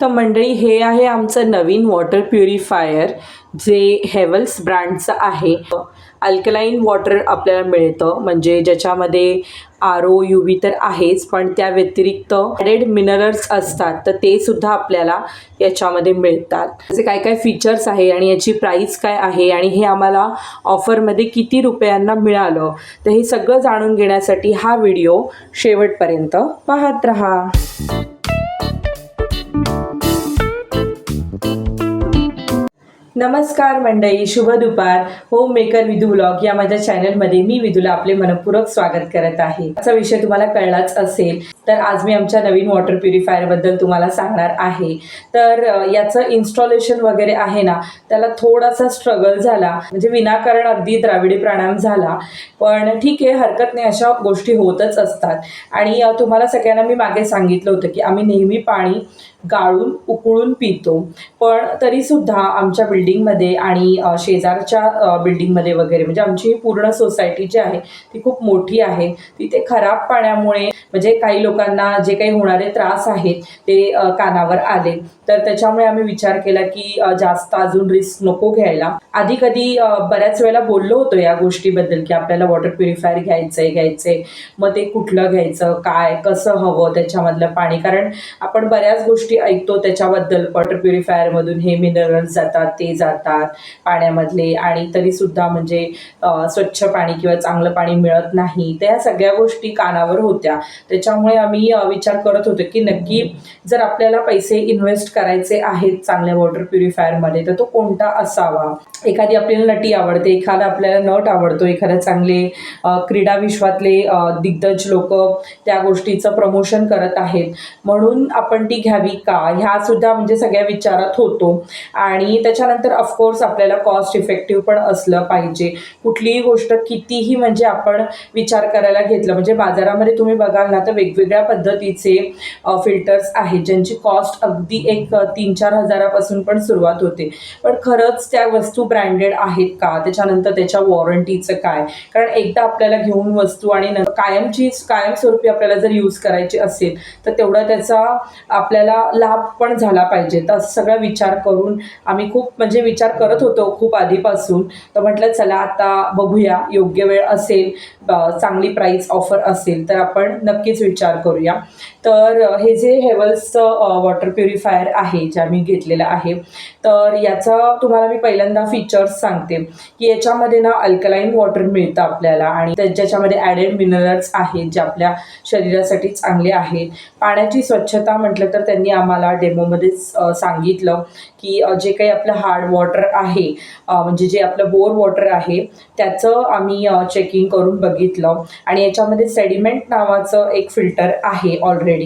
तर मंडळी हे आहे आमचं नवीन वॉटर प्युरिफायर जे हेवल्स ब्रँडचं आहे. अल्कलाईन वॉटर आपल्याला मिळतं. म्हणजे ज्याच्यामध्ये आर ओ यू व्ही तर आहेच पण त्या व्यतिरिक्त ॲडेड मिनरल्स असतात तर ते सुद्धा आपल्याला याच्यामध्ये मिळतात. त्याचे काय काय फीचर्स आहे आणि याची प्राईस काय आहे आणि हे आम्हाला ऑफरमध्ये किती रुपयांना मिळालं तर हे सगळं जाणून घेण्यासाठी हा व्हिडिओ शेवटपर्यंत पाहत राहा. नमस्कार मंडळी शुभ दुपार. होम मेकर विधू ब्लॉग या माझ्या चॅनलमध्ये मी विधूला आपले मनपूर्वक स्वागत करत आहे. याचा विषय तुम्हाला कळलाच असेल. तर आज मी आमच्या नवीन वॉटर प्युरिफायरबद्दल तुम्हाला सांगणार आहे. तर याचं इन्स्टॉलेशन वगैरे आहे ना त्याला थोडासा स्ट्रगल झाला. म्हणजे विनाकारण अगदी द्राविडी प्राणायाम झाला. पण ठीक आहे हरकत नाही अशा गोष्टी होतच असतात. आणि तुम्हाला सगळ्यांना मी मागे सांगितलं होतं की आम्ही नेहमी पाणी गाळून उकळून पितो. पण तरीसुद्धा आमच्या बिल्डिंगमध्ये आणि शेजारच्या बिल्डिंगमध्ये वगैरे म्हणजे आमची पूर्ण सोसायटी जी आहे ती खूप मोठी आहे. तिथे खराब पाण्यामुळे म्हणजे काही लोक लोकांना जे काही होणारे त्रास आहेत ते कानावर आले. तर त्याच्यामुळे आम्ही विचार केला की जास्त अजून रिस्क नको घ्यायला. आधी कधी बऱ्याच वेळेला बोललो होतो या गोष्टीबद्दल की आपल्याला वॉटर प्युरिफायर घ्यायचंय घ्यायचंय. मग ते कुठलं घ्यायचं काय कसं हवं त्याच्यामधलं पाणी? कारण आपण बऱ्याच गोष्टी ऐकतो त्याच्याबद्दल. वॉटर प्युरिफायरमधून हे मिनरल्स जातात ते जातात पाण्यामधले. आणि तरीसुद्धा म्हणजे स्वच्छ पाणी किंवा चांगलं पाणी मिळत नाही. तर या सगळ्या गोष्टी कानावर होत्या. त्याच्यामुळे मी विचार करत होतो की नक्की जर आपल्याला पैसे इन्व्हेस्ट करायचे आहेत चांगल्या वॉटर प्युरिफायरमध्ये तर तो कोणता असावा? एखादी आपल्याला नटी आवडते एखादा आपल्याला नट आवडतो एखादा चांगले क्रीडा विश्वातले दिग्गज लोक त्या गोष्टीचं प्रमोशन करत आहेत. म्हणून आपण ती घ्यावी का? ह्या सुद्धा म्हणजे सगळ्या विचारात होतो. आणि त्याच्यानंतर ऑफकोर्स आपल्याला कॉस्ट इफेक्टिव्ह पण असलं पाहिजे. कुठलीही गोष्ट कितीही म्हणजे आपण विचार करायला घेतलं म्हणजे बाजारामध्ये तुम्ही बघाल ना तर वेगवेगळे वेगवेगळ्या पद्धतीचे फिल्टर्स आहेत ज्यांची कॉस्ट अगदी एक तीन चार हजारापासून पण सुरुवात होते. पण खरंच त्या वस्तू ब्रँडेड आहेत का? त्याच्यानंतर त्याच्या वॉरंटीचं काय? कारण एकदा आपल्याला घेऊन वस्तू आणि कायमची कायमस्वरूपी आपल्याला जर यूज करायची असेल तर तेवढा त्याचा आपल्याला लाभ पण झाला पाहिजे. तर सगळा विचार करून आम्ही खूप म्हणजे विचार करत होतो खूप आधीपासून. तर म्हटलं चला आता बघूया. योग्य वेळ असेल चांगली प्राईस ऑफर असेल तर आपण नक्कीच विचार. करूया. तर हे जे हेवल्सचं वॉटर प्युरिफायर आहे जे आम्ही घेतलेलं आहे तर याचा तुम्हाला मी पहिल्यांदा फीचर्स सांगते की याच्यामध्ये ना अल्कलाईन वॉटर मिळतं आपल्याला आणि त्या- ज्याच्यामध्ये ॲडेड मिनरल्स आहेत जे आपल्या शरीरासाठी चांगले आहेत पाण्याची स्वच्छता म्हटलं तर त्यांनी आम्हाला डेमोमध्येच सांगितलं की जे काही आपलं हार्ड वॉटर आहे म्हणजे जे आपलं बोर वॉटर आहे त्याचं आम्ही चेकिंग करून बघितलं. आणि याच्यामध्ये सेडिमेंट नावाचं एक फिल्टर आहे ऑलरेडी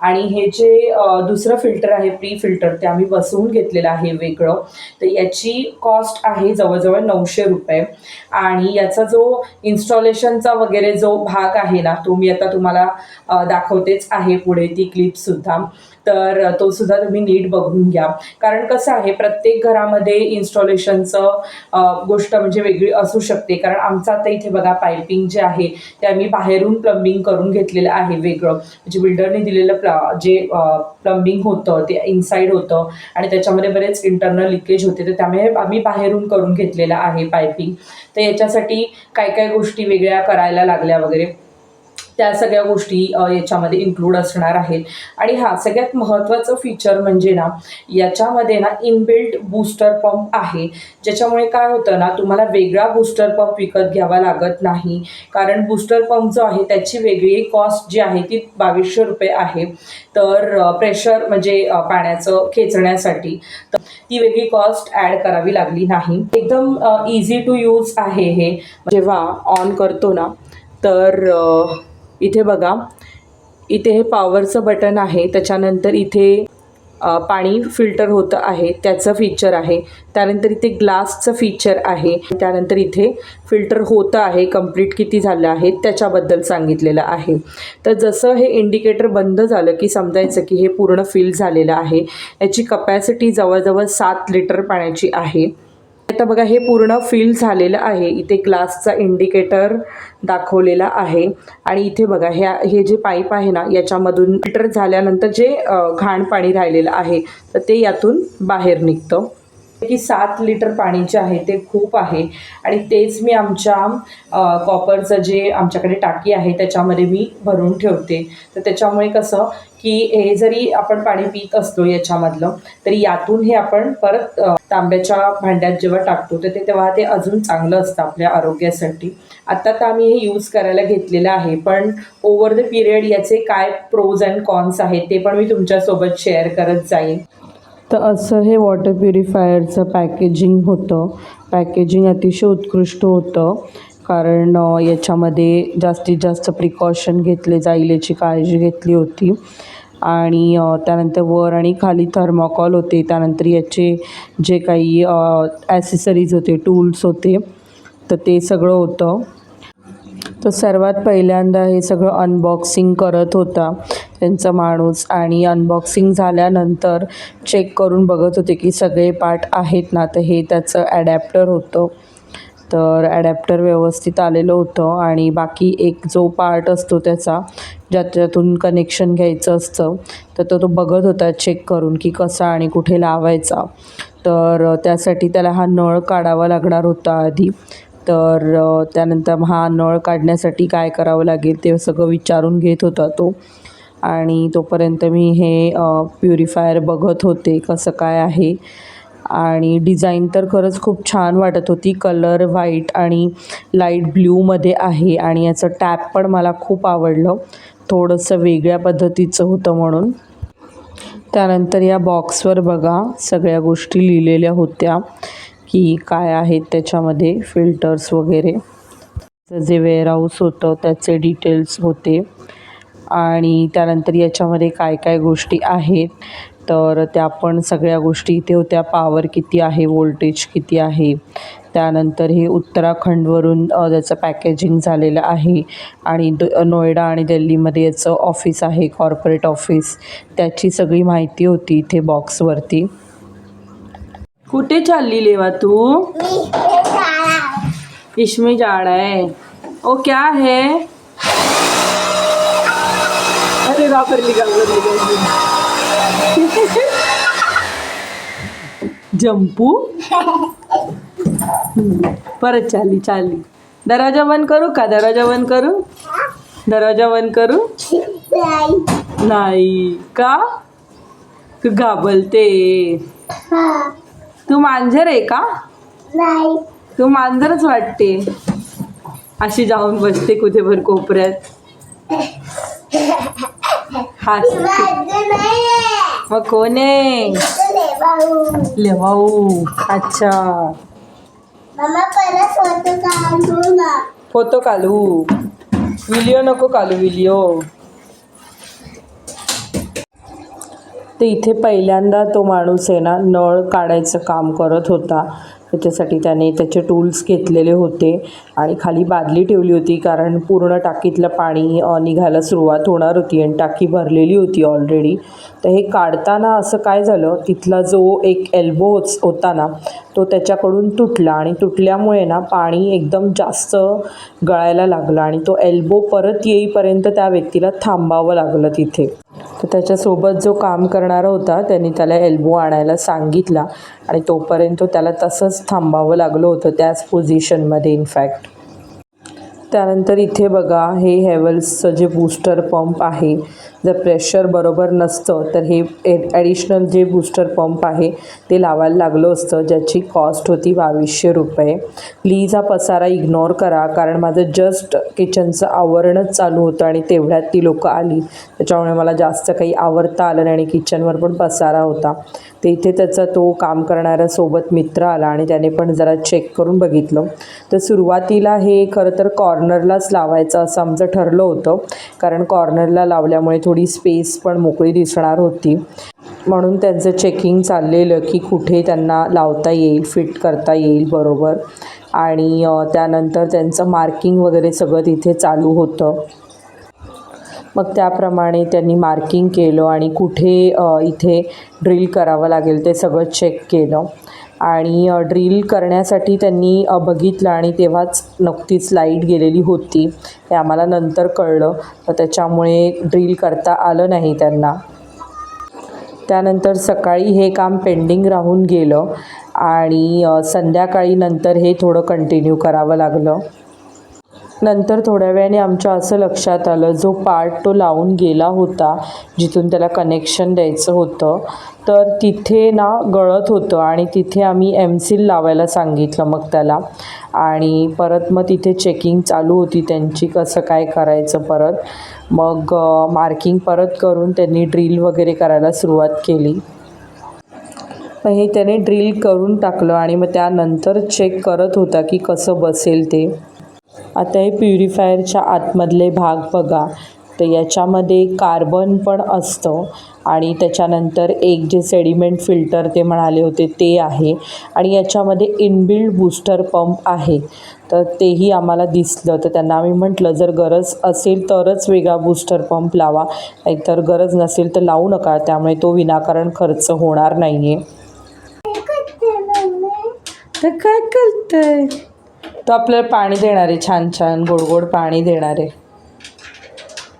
आणि हे जे दुसरं फिल्टर आहे प्री फिल्टर ते आम्ही बसवून घेतलेलं आहे वेगळं तर याची कॉस्ट आहे जवळजवळ नऊशे रुपये. आणि याचा जो इन्स्टॉलेशनचा वगैरे जो भाग आहे ना तो मी आता तुम्हाला दाखवतेच आहे पुढे ती क्लिपसुद्धा तर तो सुद्धा तुम्ही नीट बघून घ्या. कारण कसं आहे प्रत्येक घरामध्ये इन्स्टॉलेशनचं गोष्ट म्हणजे वेगळी असू शकते. कारण आमचं आता इथे बघा पायपिंग जे आहे ते आम्ही बाहेरून प्लंबिंग करून घेतलेलं आहे वेगळं. म्हणजे बिल्डरने दिलेलं प्ला जे प्लंबिंग होतं ते इनसाईड होतं आणि त्याच्यामध्ये बरेच इंटरनल लिकेज होते. तर त्यामुळे आम्ही बाहेरून करून घेतलेलं आहे पायपिंग तर याच्यासाठी काय काय गोष्टी वेगळ्या करायला लागल्या वगैरे? त्या सगळ्या गोष्टी याच्यामध्ये इन्क्लूड असणार आहेत. आणि हा सगळ्यात महत्त्वाचं फीचर म्हणजे ना याच्यामध्ये ना इनबिल्ट बूस्टर पंप आहे. ज्याच्यामुळे काय होतं ना तुम्हाला वेगळा बूस्टर पंप विकत घ्यावा लागत नाही. कारण बूस्टर पंप जो आहे त्याची वेगळी कॉस्ट जी आहे ती बावीसशे रुपये आहे. तर प्रेशर म्हणजे पाण्याचं खेचण्यासाठी तर ती वेगळी कॉस्ट ॲड करावी लागली नाही. एकदम इझी टू यूज आहे हे. जेव्हा ऑन करतो ना तर इथे बघा. इथे हे पॉवरचं बटन आहे. त्याच्यानंतर इथे पाणी फिल्टर होतं आहे. त्याचं फीचर आहे. त्यानंतर इथे ग्लासचं फीचर आहे. त्यानंतर इथे फिल्टर होतं आहे. कंप्लीट किती झालं आहे? त्याच्याबद्दल सांगितलेलं आहे. तर जसं हे इंडिकेटर बंद झालं की समजायचं की हे पूर्ण फिल झालेलं आहे. याची कपॅसिटी जवळजवळ सात लिटर पाण्याची आहे. आता बघा हे पूर्ण फिल झालेलं आहे. इथे ग्लासचा इंडिकेटर दाखवलेला आहे. आणि इथे बघा ह्या हे जे पाईप आहे ना याच्यामधून फिल्टर झाल्यानंतर जे घाण पाणी राहिलेलं आहे तर ते यातून बाहेर निघतं. की सात लिटर पाणी जे आहे ते खूप आहे. आणि तेच मी आमच्या कॉपरचं जे आमच्याकडे टाकी आहे त्याच्यामध्ये मी भरून ठेवते. तर त्याच्यामुळे कसं की हे जरी आपण पाणी पित असलो याच्यामधलं तरी यातून हे आपण परत तांब्याच्या भांड्यात जेव्हा टाकतो तर ते तेव्हा ते अजून चांगलं असतं आपल्या आरोग्यासाठी. आता तर आम्ही हे यूज करायला घेतलेलं आहे पण ओव्हर द पिरियड याचे काय प्रोज अँड कॉन्स आहेत ते पण मी तुमच्यासोबत शेअर करत जाईन. तर असं हे वॉटर प्युरिफायरचं पॅकेजिंग होतं. पॅकेजिंग अतिशय उत्कृष्ट होतं. कारण याच्यामध्ये जास्तीत जास्त प्रिकॉशन घेतले जाईल याची काळजी घेतली होती. आणि त्यानंतर वर आणि खाली थर्माकॉल होते. त्यानंतर याचे जे काही ॲसेसरीज होते टूल्स होते तर ते सगळं होतं. तर सर्वात पहिल्यांदा हे सगळं अनबॉक्सिंग करत होता. त्यांचा माणूस आणि अनबॉक्सिंग झाल्यानंतर चेक करून बघत होते की सगळे पार्ट आहेत ना? तर हे त्याचं ॲडॅप्टर होतं. तर ॲडॅप्टर व्यवस्थित आलेलं होतं आणि बाकी एक जो पार्ट असतो त्याचा ज्याच्यातून कनेक्शन घ्यायचं असतं तर तो तो बघत होता चेक करून की कसा आणि कुठे लावायचा. तर त्यासाठी त्याला हा नळ काढावा लागणार होता आधी. तर त्यानंतर हा नळ काढण्यासाठी काय करावं लागेल ते सगळं विचारून घेत होता तो. आणि तोपर्यंत मी हे प्युरिफायर बघत होते कसं काय आहे. आणि डिझाईन तर खरंच खूप छान वाटत होती. कलर व्हाईट आणि लाइट ब्ल्यूमध्ये आहे आणि याचं टॅप पण मला खूप आवडलं. थोडंसं वेगळ्या पद्धतीचं होतं म्हणून. त्यानंतर या बॉक्सवर बघा सगळ्या गोष्टी लिहिलेल्या होत्या. की काय आहेत त्याच्यामध्ये फिल्टर्स वगैरे. जे वेअरहाऊस होतं त्याचे डिटेल्स होते. आणि त्यानंतर याच्यामध्ये काय काय गोष्टी आहेत तर त्या पण सगळ्या गोष्टी इथे होत्या. पॉवर किती आहे वोल्टेज किती आहे. त्यानंतर हे उत्तराखंडवरून त्याचं पॅकेजिंग झालेलं आहे. आणि द नोएडा आणि दिल्लीमध्ये याचं ऑफिस आहे कॉर्पोरेट ऑफिस त्याची सगळी माहिती होती इथे बॉक्सवरती कुठे चालली लेवा तू? इसमें जा रहा है ओ क्या है? अरे बापर जंपू? परत चालली चालली. दरवाज़ा बंद करू का? दरवाज़ा बंद करू? दरवाज़ा बंद करू? नाही. का? तू घाबलते तू मांजर आहे का? तू मांजरच वाटते. अशी जाऊन बसते कुठे भर कोपऱ्यात हसते मग कोण आहे? ले भाऊ. अच्छा. फोटो काढू. व्हिडिओ नको काढू व्हिडिओ तर इथे पहिल्यांदा तो माणूस आहे ना नळ काढायचं काम करत होता. त्याच्यासाठी त्याने त्याचे टूल्स घेतलेले होते आणि खाली बादली ठेवली होती कारण पूर्ण टाकीतलं पाणी निघायला सुरुवात होणार होती आणि टाकी भरलेली होती ऑलरेडी तर हे काढताना असं काय झालं तिथला जो एक एल्बो होच होता ना तो त्याच्याकडून तुटला आणि तुटल्यामुळे ना पाणी एकदम जास्त गळायला लागलं आणि तो एल्बो परत येईपर्यंत त्या व्यक्तीला थांबावं लागलं तिथे. तर त्याच्यासोबत जो काम करणारा होता त्यांनी त्याला एल्बो आणायला सांगितला आणि तोपर्यंत त्याला तसंच थांबावं लागलं होतं त्याच पोझिशनमध्ये इनफॅक्ट त्यानंतर इथे बघा हे हेवल्सचं जे बूस्टर पंप आहे जर प्रेशर बरोबर नसतं तर हे ॲडिशनल जे बूस्टर पंप आहे ते लावायला लागलं असतं ज्याची कॉस्ट होती बावीसशे रुपये. प्लीज हा पसारा इग्नोर करा कारण माझं जस्ट किचनचं आवरणच चालू होतं आणि तेवढ्यात ती लोकं आली. त्याच्यामुळे मला जास्त काही आवरता आलं नाही आणि किचनवर पण पसारा होता. ते इथे त्याचा तो काम करणाऱ्या सोबत मित्र आला आणि त्याने पण जरा चेक करून बघितलं. तर सुरुवातीला हे खरं तर कॉर्नरलाच लावायचं असं आमचं ठरलं होतं. कारण कॉर्नरला लावल्यामुळे थोडी स्पेस पण मोकळी दिसणार होती. म्हणून त्यांचं चेकिंग चाललेलं की कुठे त्यांना लावता येईल फिट करता येईल बरोबर. आणि त्यानंतर त्यांचं मार्किंग वगैरे सगळं तिथे चालू होतं. मग त्याप्रमाणे त्यांनी मार्किंग केलं आणि कुठे इथे ड्रिल करावं लागेल ते सगळं चेक केलं. आणि ड्रिल करण्यासाठी त्यांनी बघितलं आणि तेव्हाच नुकतीच लाइट गेलेली होती. हे आम्हाला नंतर कळलं. तर त्याच्यामुळे ड्रिल करता आलं नाही त्यांना. त्यानंतर सकाळी हे काम पेंडिंग राहून गेलं आणि संध्याकाळी नंतर हे थोडं कंटिन्यू करावं लागलं. नंतर थोड्या वेळाने आमच्या असं लक्षात आलं जो पार्ट तो लावून गेला होता जिथून त्याला कनेक्शन द्यायचं होतं तर तिथे ना गळत होतं आणि तिथे आम्ही एम सील लावायला सांगितलं मग त्याला. आणि परत मग तिथे चेकिंग चालू होती त्यांची कसं काय करायचं परत. मग मार्किंग परत करून त्यांनी ड्रिल वगैरे करायला सुरुवात केली. मग हे त्याने ड्रिल करून टाकलं आणि मग त्यानंतर चेक करत होता की कसं बसेल ते. आता हे प्युरिफायरच्या आतमधले भाग बघा. तर याच्यामध्ये कार्बन पण असतं आणि त्याच्यानंतर एक जे सेडिमेंट फिल्टर ते म्हणाले होते ते आहे. आणि याच्यामध्ये इनबिल्ड बूस्टर पंप आहे. तर तेही आम्हाला दिसलं. तर त्यांना आम्ही म्हटलं जर गरज असेल तरच वेगळा बूस्टर पंप लावा. नाहीतर गरज नसेल तर लावू नका. त्यामुळे तो विनाकारण खर्च होणार नाही आहे तर काय करतंय तो आपल्याला पाणी देणार आहे छान छान गोड गोड पाणी देणार. आहे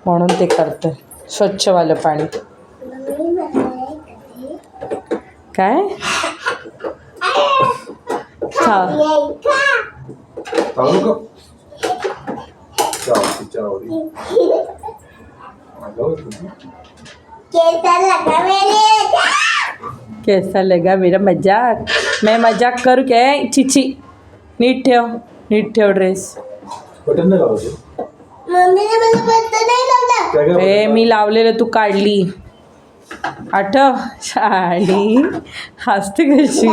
म्हणून ते करतंय. स्वच्छवालं पाणी. काय? हा. कैसा लगा मेरा मजाक. मैं मजाक करू काय चिची. नीट ठेव. नीट ठेव ड्रेस बटन नाही लावायचे मम्मीने मला पत्ता नाही लावला. काय काय ए मी लावलेलं तू काढली. आठव शाडी हसते कशी?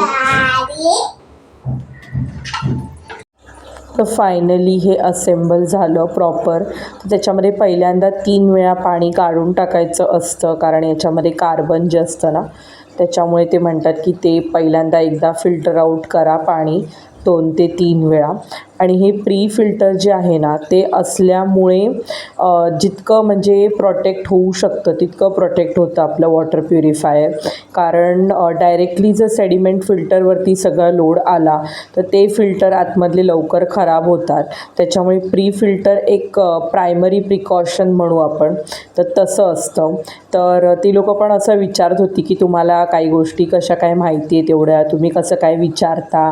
तर फायनली हे असेंबल झालं प्रॉपर तर त्याच्यामध्ये पहिल्यांदा तीन वेळा पाणी काढून टाकायचं असतं कारण याच्यामध्ये कार्बन जे असतं ना त्याच्यामुळे ते म्हणतात की ते पहिल्यांदा एकदा फिल्टर आऊट करा पाणी. दोन ते तीन वेळा. आणि हे प्री फिल्टर जे आहे ना ते असल्यामुळे जितकं म्हणजे प्रोटेक्ट होऊ शकतं तितकं प्रोटेक्ट होतं आपलं वॉटर प्युरिफायर कारण डायरेक्टली जर सेडिमेंट फिल्टरवरती सगळा लोड आला तर ते फिल्टर आतमधले लवकर खराब होतात. त्याच्यामुळे प्री फिल्टर एक प्रायमरी प्रिकॉशन म्हणू आपण. तर तसं असतं. तर ती लोकं पण असं विचारत होती की तुम्हाला काही गोष्टी कशा काय माहिती आहे तेवढ्या तुम्ही कसं काय विचारता?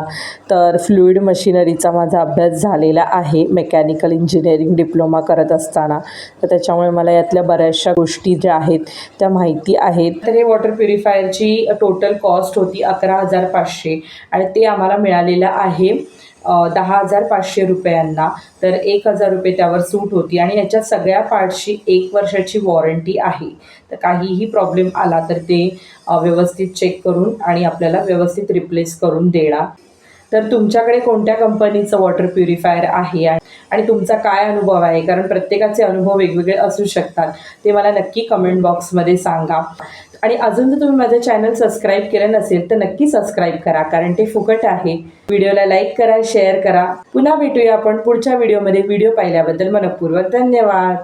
तर फ्लुईड मशिनरीचा माझा अभ्यास झालेला आहे मेकॅनिकल इंजिनिअरिंग डिप्लोमा करत असताना. तर त्याच्यामुळे मला यातल्या बऱ्याचशा गोष्टी ज्या आहेत त्या माहिती आहेत. तर हे वॉटर प्युरिफायरची टोटल कॉस्ट होती अकरा हजार पाचशे आणि ते आम्हाला मिळालेलं आहे दहा हजार पाचशे रुपयांना. तर एक हजार रुपये त्यावर सूट होती आणि याच्या सगळ्या पार्टची एक वर्षाची वॉरंटी आहे. तर काहीही प्रॉब्लेम आला तर ते व्यवस्थित चेक करून आणि आपल्याला व्यवस्थित रिप्लेस करून देणार. तर तुमच्याकडे कोणत्या कंपनीचं वॉटर प्युरिफायर आहे? आणि तुमचा काय अनुभव आहे? कारण प्रत्येकाचे अनुभव वेगवेगळे असू शकतात. ते मला नक्की कमेंट बॉक्समध्ये सांगा. आणि अजून जर तुम्ही माझं चॅनल सबस्क्राईब केलं नसेल तर नक्की सबस्क्राईब करा. कारण ते फुकट आहे. व्हिडिओला लाईक करा शेअर करा. पुन्हा भेटूया आपण पुढच्या व्हिडिओमध्ये व्हिडिओ पाहिल्याबद्दल मनपूर्वक धन्यवाद.